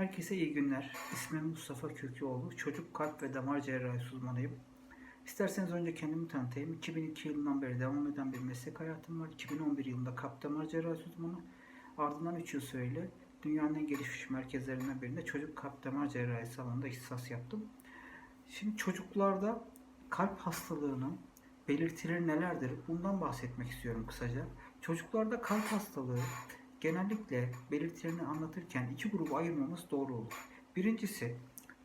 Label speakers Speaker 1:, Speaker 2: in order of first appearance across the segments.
Speaker 1: Herkese iyi günler. İsmim Mustafa Köküoğlu. Çocuk kalp ve damar cerrahisi uzmanıyım. İsterseniz önce kendimi tanıtayım. 2002 yılından beri devam eden bir meslek hayatım var. 2011 yılında kalp damar cerrahisi uzmanı. Ardından 3 yıl süreyle dünyanın en gelişmiş merkezlerinden birinde çocuk kalp damar cerrahisi alanında ihtisas yaptım. Şimdi çocuklarda kalp hastalığının belirtileri nelerdir? Bundan bahsetmek istiyorum kısaca. Çocuklarda kalp hastalığı genellikle belirtilerini anlatırken iki gruba ayırmamız doğru olur. Birincisi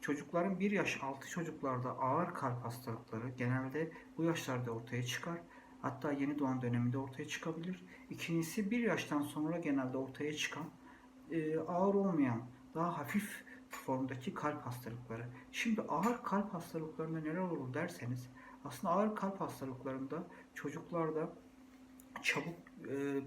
Speaker 1: çocukların 1 yaş altı çocuklarda ağır kalp hastalıkları genelde bu yaşlarda ortaya çıkar. Hatta yeni doğan döneminde ortaya çıkabilir. İkincisi 1 yaştan sonra genelde ortaya çıkan e, ağır olmayan daha hafif formdaki kalp hastalıkları. Şimdi ağır kalp hastalıklarında neler olur derseniz aslında ağır kalp hastalıklarında çocuklarda çabuk e,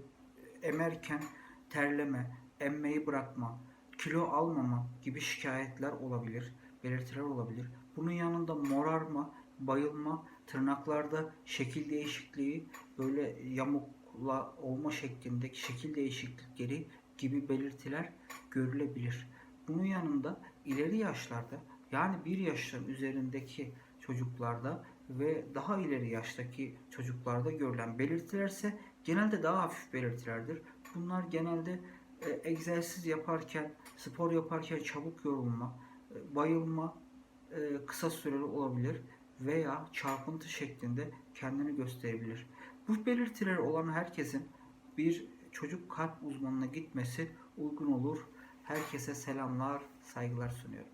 Speaker 1: emerken terleme, emmeyi bırakma, kilo almama gibi şikayetler olabilir, belirtiler olabilir. Bunun yanında morarma, bayılma, tırnaklarda şekil değişikliği, böyle yamukla olma şeklindeki şekil değişiklikleri gibi belirtiler görülebilir. Bunun yanında ileri yaşlarda yani bir yaşın üzerindeki çocuklarda ve daha ileri yaştaki çocuklarda görülen belirtilerse genelde daha hafif belirtilerdir. Bunlar genelde e, egzersiz yaparken, spor yaparken çabuk yorulma, e, bayılma e, kısa süreli olabilir veya çarpıntı şeklinde kendini gösterebilir. Bu belirtileri olan herkesin bir çocuk kalp uzmanına gitmesi uygun olur. Herkese selamlar, saygılar sunuyorum.